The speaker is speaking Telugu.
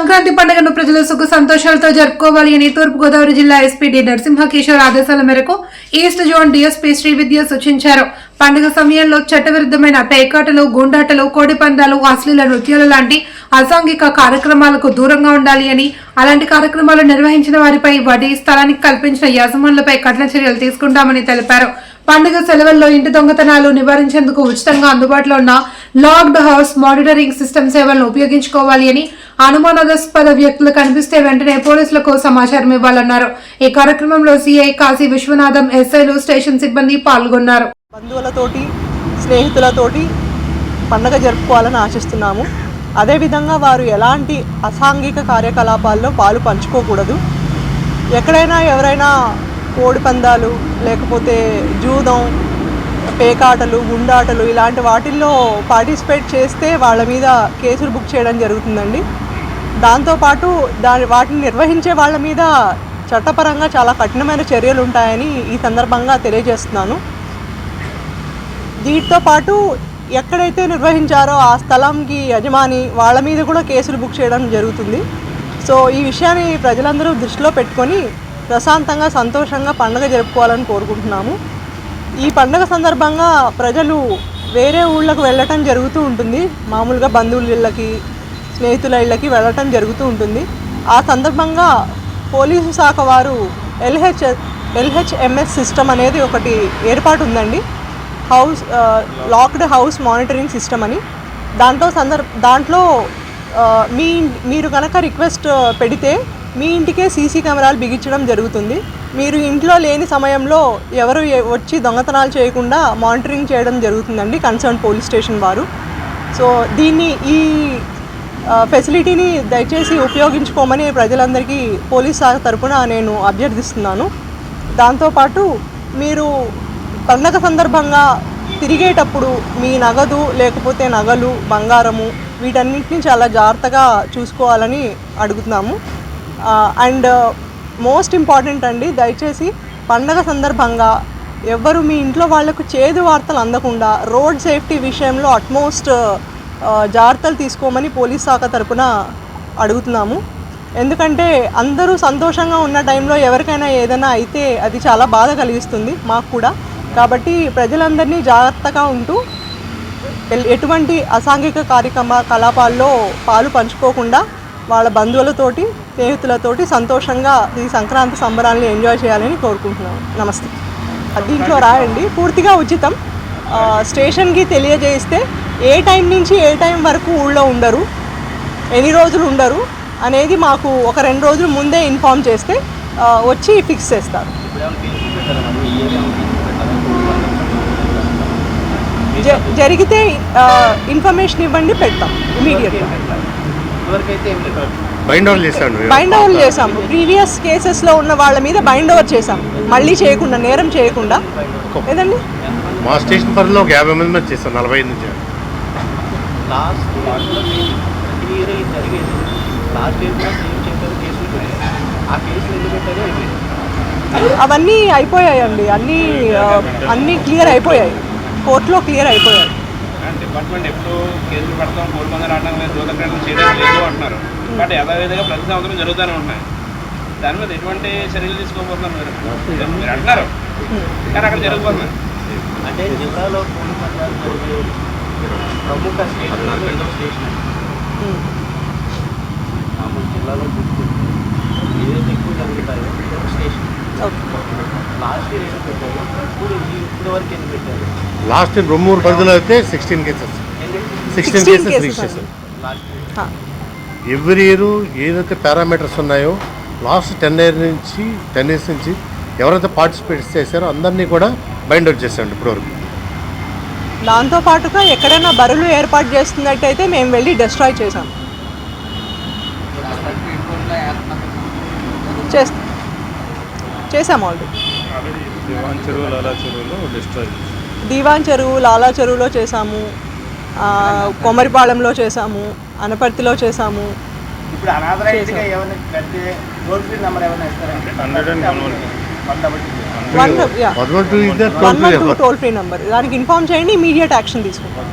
సంక్రాంతి పండుగను ప్రజలు సుఖ సంతోషాలతో జరుపుకోవాలి అని తూర్పుగోదావరి జిల్లా ఎస్పీ డి నరసింహకిషోర్ ఆదేశాల మేరకు ఈస్ట్ జోన్ డీఎస్పీ శ్రీవిద్య సూచించారు. పండుగ సమయంలో చట్టవిరుద్ధమైన పేకాటలు గుండాటలు కోడి పందాలు అశ్లీల నృత్యాలు లాంటి అసాంఘిక కార్యక్రమాలకు దూరంగా ఉండాలి అని అలాంటి కార్యక్రమాలు నిర్వహించిన వారిపై వడ్డీ స్థలానికి కల్పించిన యాజమానులపై కఠిన చర్యలు తీసుకుంటామని తెలిపారు. పండుగ సెలవుల్లో ఇంటి దొంగతనాలు నివారించేందుకు ఉచితంగా అందుబాటులో ఉన్న లాక్డ్ హౌస్ మానిటరింగ్ సిస్టమ్ సేవలను ఉపయోగించుకోవాలి అని అనుమానాస్పద వ్యక్తులు కనిపిస్తే వెంటనే పోలీసులకు సమాచారం ఇవ్వాలన్నారు. ఈ కార్యక్రమంలో సిఐ కాశీ విశ్వనాథం ఎస్ఐలు స్టేషన్ సిబ్బంది పాల్గొన్నారు. బంధువులతోటి స్నేహితులతోటి పండగ జరుపుకోవాలని ఆశిస్తున్నాము. అదేవిధంగా వారు ఎలాంటి అసాంఘిక కార్యకలాపాల్లో పాలు పంచుకోకూడదు. ఎక్కడైనా ఎవరైనా కోడి పందాలు లేకపోతే జూదం పేకాటలు గుండాటలు ఇలాంటి వాటిల్లో పార్టిసిపేట్ చేస్తే వాళ్ళ మీద కేసులు బుక్ చేయడం జరుగుతుందండి. దాంతోపాటు దాని వాటిని నిర్వహించే వాళ్ళ మీద చట్టపరంగా చాలా కఠినమైన చర్యలు ఉంటాయని ఈ సందర్భంగా తెలియజేస్తున్నాను. దీంతో పాటు ఎక్కడైతే నిర్వహించారో ఆ స్థలంకి యజమాని వాళ్ళ మీద కూడా కేసులు బుక్ చేయడం జరుగుతుంది. సో ఈ విషయాన్ని ప్రజలందరూ దృష్టిలో పెట్టుకొని ప్రశాంతంగా సంతోషంగా పండుగ జరుపుకోవాలని కోరుకుంటున్నాము. ఈ పండుగ సందర్భంగా ప్రజలు వేరే ఊళ్ళకు వెళ్ళటం జరుగుతూ ఉంటుంది. మామూలుగా బంధువుల ఇళ్ళకి స్నేహితుల ఇళ్ళకి వెళ్ళటం జరుగుతూ ఉంటుంది. ఆ సందర్భంగా పోలీసు శాఖ వారు ఎల్హెచ్ ఎల్హెచ్ఎంఎస్ సిస్టమ్ అనేది ఒకటి ఏర్పాటు ఉందండి house locked house monitoring system అని. దాంట్లో సందర్భ దాంట్లో మీ మీరు కనుక రిక్వెస్ట్ పెడితే మీ ఇంటికే సీసీ కెమెరాలు బిగించడం జరుగుతుంది. మీరు ఇంట్లో లేని సమయంలో ఎవరు వచ్చి దొంగతనాలు చేయకుండా మానిటరింగ్ చేయడం జరుగుతుందండి కన్సర్న్ పోలీస్ స్టేషన్ వారు. సో దీన్ని ఈ ఫెసిలిటీని దయచేసి ఉపయోగించుకోమని ప్రజలందరికీ పోలీస్ శాఖ తరపున నేను అభ్యర్థిస్తున్నాను. దాంతోపాటు మీరు పండగ సందర్భంగా తిరిగేటప్పుడు మీ నగదు లేకపోతే నగలు బంగారము వీటన్నిటిని చాలా జాగ్రత్తగా చూసుకోవాలని అడుగుతున్నాము. అండ్ మోస్ట్ ఇంపార్టెంట్ అండి దయచేసి పండగ సందర్భంగా ఎవ్వరు మీ ఇంట్లో వాళ్ళకు చేదు వార్తలు అందకుండా రోడ్ సేఫ్టీ విషయంలో అట్మోస్ట్ జాగ్రత్తలు తీసుకోమని పోలీస్ శాఖ తరపున అడుగుతున్నాము. ఎందుకంటే అందరూ సంతోషంగా ఉన్న టైంలో ఎవరికైనా ఏదైనా అయితే అది చాలా బాధ కలిగిస్తుంది మాకు కూడా. కాబట్టి ప్రజలందరినీ జాగ్రత్తగా ఉంటూ ఎటువంటి అసాంఘిక కార్యక్రమ కలాపాల్లో పాలు పంచుకోకుండా వాళ్ళ బంధువులతోటి స్నేహితులతోటి సంతోషంగా ఈ సంక్రాంతి సంబరాన్ని ఎంజాయ్ చేయాలని కోరుకుంటున్నాను నమస్తే. దీంట్లో రాయండి. పూర్తిగా ఉచితం. స్టేషన్కి తెలియజేస్తే ఏ టైం నుంచి ఏ టైం వరకు ఊళ్ళో ఉండరు ఎన్ని రోజులు ఉండరు అనేది మాకు ఒక రెండు రోజులు ముందే ఇన్ఫామ్ చేస్తే వచ్చి ఫిక్స్ చేస్తారు. జరిగితే ఆ, ఇన్ఫర్మేషన్ ఇవ్వండి పెడతాం ఇమీడియట్గా. బైండ్ ఓవర్ చేశాడు బైండ్ ఓవర్ చేసాం ప్రీవియస్ కేసెస్లో ఉన్న వాళ్ళ మీద బైండ్ ఓవర్ చేసాం మళ్ళీ చేయకుండా నేరం చేయకుండా. ఏదండి? మా స్టేషన్ పరిధిలో ఒక యాభై మంది మీద చేశాం నలభై ఐదు నుంచి. లాస్ట్ ఇయర్ జరిగేది. లాస్ట్ ఇయర్ కూడా సేమ్ చెప్పారు కేసులు ఆ కేసులు ఎందుకు పెట్టారో అవన్నీ అయిపోయాయండి. అన్నీ అన్నీ క్లియర్ అయిపోయాయి. కోర్టులో క్లియర్ అయిపోయాయి. డిపార్ట్మెంట్ ఎప్పుడు కేసులు పడతాం కోడి మంది ఆడడం లేదు దూదకరణం చేయడం లేదు అంటున్నారు. బట్ యథావిధిగా ప్రతి సంవత్సరం జరుగుతూనే ఉన్నాయి. దాని మీద ఎటువంటి చర్యలు తీసుకోబోతున్నారు మీరు? అంటున్నారు. కానీ అక్కడ జరుగుతున్నాయి అంటే జిల్లాలో జరిగే ప్రముఖ స్టేషన్ ఏదో జిల్లాలో ఏదైతే ఎక్కువ జరుగుతాయో. ఒక స్టేషన్. లాస్ట్ ఇయర్ ఏదో పెట్టారు. ఇప్పుడు వరకు ఎన్ని పెట్టారు? లాస్ట్ రొమ్మూరు పరిధిలో అయితే sixteen cases sixteen 16 cases reach చేశారు లాస్ట్ ఇయర్. ఆ, ఎవ్రీ ఇయర్ ఏదైతే పారామీటర్స్ ఉన్నాయో లాస్ట్ టెన్ ఇయర్ నుంచి టెన్ ఇయర్స్ నుంచి ఎవరైతే పార్టిసిపేట్ చేశారో అందరినీ కూడా బైండ్ అవుట్ చేశాడు ఇప్పటివరకు. దాంతో పాటుగా ఎక్కడైనా బరులు ఏర్పాటు చేస్తున్నట్టయితే మేము వెళ్ళి డిస్ట్రాయ్ చేసాం చేసాం ఆల్రెడీ దివాన్ చెరువు లాలా చెరువులో చేసాము ఆ, కొమరిపాళెంలో చేసాము అనపర్తిలో చేసాము ఇప్పుడు one two one toll free number దానికి ఇన్ఫామ్ చేయండి ఇమీడియట్ యాక్షన్ తీసుకుంటాం.